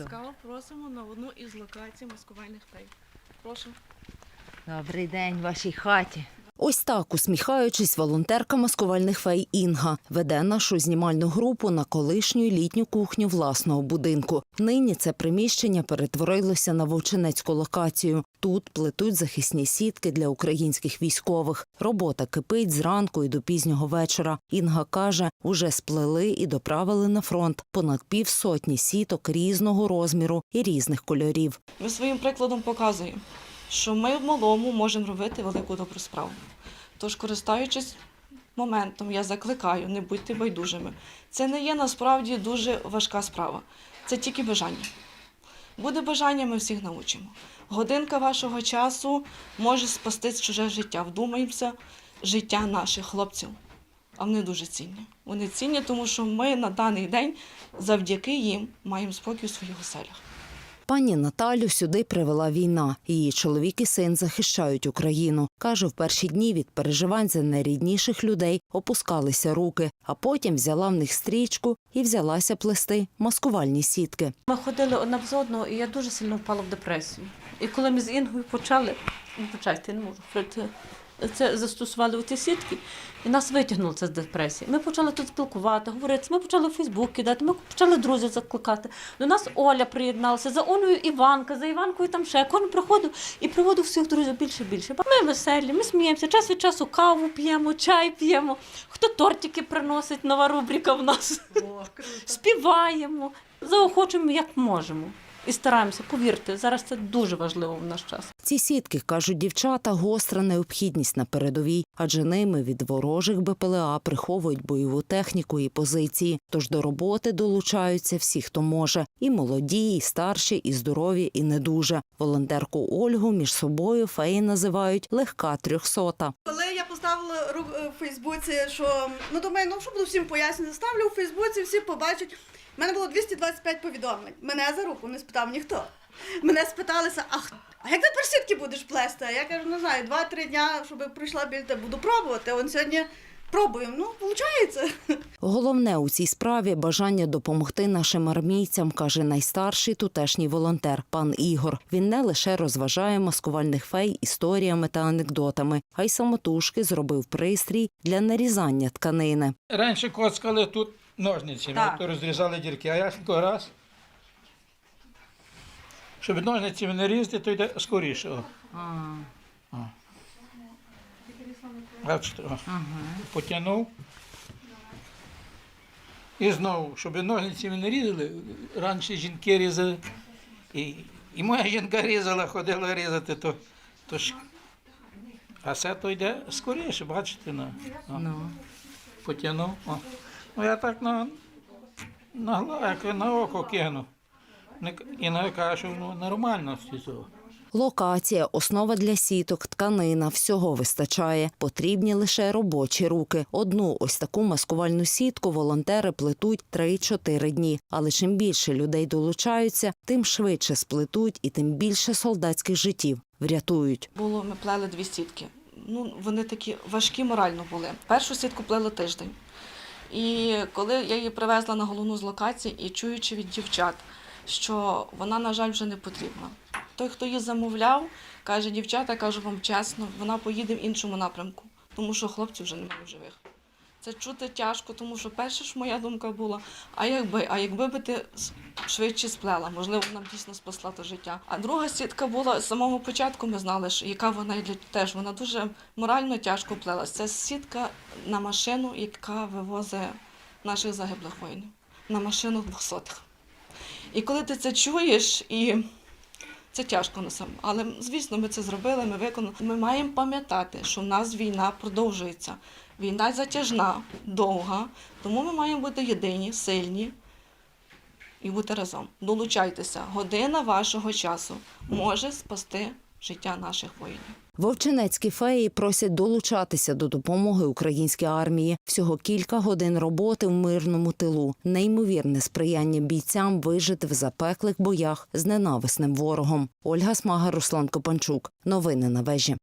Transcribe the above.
Ласкаво просимо на одну із локацій маскувальних фей. Прошу. Добрий день в вашій хаті. Ось так, усміхаючись, волонтерка маскувальних фей Інга веде нашу знімальну групу на колишню літню кухню власного будинку. Нині це приміщення перетворилося на вовчинецьку локацію. Тут плетуть захисні сітки для українських військових. Робота кипить зранку і до пізнього вечора. Інга каже, уже сплели і доправили на фронт понад півсотні сіток різного розміру і різних кольорів. Ми своїм прикладом показуємо, що ми в малому можемо робити велику добру справу. Тож, користуючись моментом, я закликаю, не будьте байдужими. Це не є насправді дуже важка справа. Це тільки бажання. Буде бажання, ми всіх научимо. Годинка вашого часу може спасти чуже життя. Вдумаємося, життя наших хлопців. А вони дуже цінні. Вони цінні, тому що ми на даний день завдяки їм маємо спокій у своїх оселях. Пані Наталю сюди привела війна. Її чоловік і син захищають Україну. Каже, в перші дні від переживань за найрідніших людей опускалися руки, а потім взяла в них стрічку і взялася плести маскувальні сітки. Ми ходили одна з одного, і я дуже сильно впала в депресію. І коли ми з Інгою почали, ну, почайте, не можу це застосували ті сітки, і нас витягнуло це з депресії. Ми почали тут спілкувати, говорити. Ми почали в Фейсбук кидати, ми почали друзів закликати. До нас Оля приєдналася, за Олею Іванка, за Іванкою там ще. Кожен приходив і приводив всіх друзів більше і більше. Ми веселі, ми сміємося, час від часу каву п'ємо, чай п'ємо. Хто тортики приносить, нова рубрика в нас. Співаємо, заохочуємо як можемо. І стараємося, повірте, зараз це дуже важливо в наш час. Ці сітки, кажуть дівчата, гостра необхідність на передовій, адже ними від ворожих БПЛА приховують бойову техніку і позиції. Тож до роботи долучаються всі, хто може, і молоді, і старші, і здорові, і не дуже. Волонтерку Ольгу між собою феї називають легка трьохсота. Поставила ру- е, в Фейсбуці, що ну думаю, ну що буду всім пояснювати, ставлю у Фейсбуці, всі побачать. У мене було 225 повідомлень. Мене за руку не спитав ніхто. Мене спиталися, а, а як ти персидки будеш плести? А я кажу, не знаю, 2-3 дня, щоб прийшла біля буду пробувати. Он сьогодні пробуємо. Ну, виходить. Головне у цій справі бажання допомогти нашим армійцям, каже найстарший тутешній волонтер пан Ігор. Він не лише розважає маскувальних фей історіями та анекдотами, а й самотужки зробив пристрій для нарізання тканини. Раніше коцкали тут ножницями, Так. то розрізали дірки, а я раз. Щоб ножницями не різати, то йде скоріше. О. Бачите, о. потягнув. І знову, щоб ножницями не різали, раніше жінки різали. І, і моя жінка різала, ходила різати, то, то ж. А все то йде скоріше, бачите, на. о потягнув. О. Ну я так на, на, як на око кину. І не кажу, що ну, нормально все цього. Локація, основа для сіток, тканина, всього вистачає. Потрібні лише робочі руки. Одну ось таку маскувальну сітку волонтери плетуть 3-4 дні. Але чим більше людей долучаються, тим швидше сплетуть і тим більше солдатських життів врятують. Було, ми плели дві сітки. Ну, вони такі важкі морально були. Першу сітку плели тиждень. І коли я її привезла на головну з локації і чуючи від дівчат, що вона, на жаль, вже не потрібна. Той, хто її замовляв, каже, дівчата, кажу вам чесно, вона поїде в іншому напрямку, тому що хлопців вже немає живих. Це чути тяжко, тому що перша ж моя думка була, а якби, а якби би ти швидше сплела, можливо, нам дійсно спасла те життя. А друга сітка була з самого початку. Ми знали, що яка вона для теж вона дуже морально тяжко плелась. Це сітка на машину, яка вивозить наших загиблих воїнів, на машину двохсотих. І коли ти це чуєш і. Це тяжко на сам, але звісно, ми це зробили. Ми виконали. Ми маємо пам'ятати, що в нас війна продовжується. Війна затяжна, довга, тому ми маємо бути єдині, сильні і бути разом. Долучайтеся. Година вашого часу може спасти життя наших воїнів. Вовчинецькі феї просять долучатися до допомоги українській армії. Всього кілька годин роботи в мирному тилу. Неймовірне сприяння бійцям вижити в запеклих боях з ненависним ворогом. Ольга Смага, Руслан Копанчук. Новини на вежі.